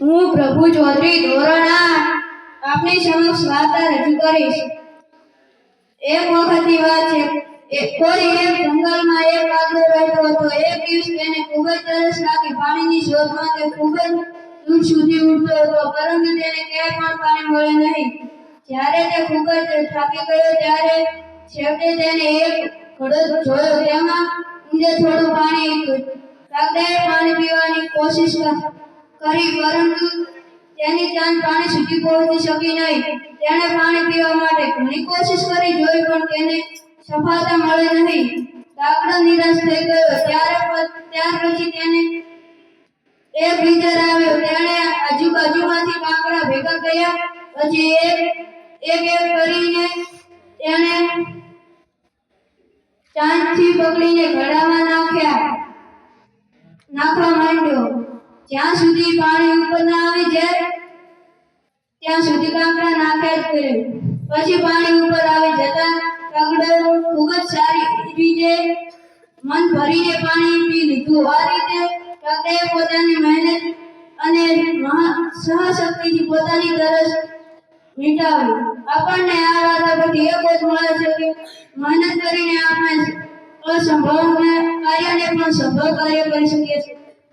હું પ્રભુ ચૌધરી ધોરણ આપની સમક્ષ વાર્તા રજૂ કરીશ. એક વખતની વાત છે કોઈ એક જંગલમાં એક કાગડો રહેતો હતો, એક દિવસ તેને ખૂબ જ તરસ લાગી, પાણીની શોધમાં તે ખૂબ જ દૂર સુધી ઉડતો હતો, પરંતુ તેને ક્યાંય પણ પાણી મળે નહીં. જ્યારે તે ખૂબ જ થાકી ગયો, ત્યારે છેવટે તેને એક ઘડો જોયો તેમાં ઊંડે થોડું પાણી કાગડાએ પાણી પીવાની કોશિશ ક- કરી પરંતુ તેની જાન પાણી સુધી પહોંચી શકી નહીં, તેણે પાણી પીવા માટે ઘણી કોશિશ કરી, જોઈ પણ તેને સફળતા મળે નહીં. કાગડો નિરાશ થઈ ગયો. ત્યારે ત્યાર પછી તેને એક વિચાર આવ્યો તેણે આજુબાજુમાંથી કાંકડા ભેગા કર્યા. પછી એક એક એક કરીને તેણે ચાંદથી પકડીને ઘડામાં નાખ્યા. નાખવા માંડ્યો. જ્યાં સુધી પાણી ઉપર ના આવી જાય ત્યાં સુધી કાંકરા નાખ્યા જ કરે પછી પાણી ઉપર આવી જતા કાંકડો ખૂબ જ સારી રીતે મન ભરીને પાણી પી લીધું. આ રીતે કાંકડાએ પોતાની મહેનત અને સહશક્તિથી પોતાની તરસ મિટાવી. આપણને આ વાત પરથી એ બોધ મળે છે કે મહેનત કરીને આપણે અસંભવ કાર્યને પણ સંભવ કાર્ય કરી શકીએ છીએ.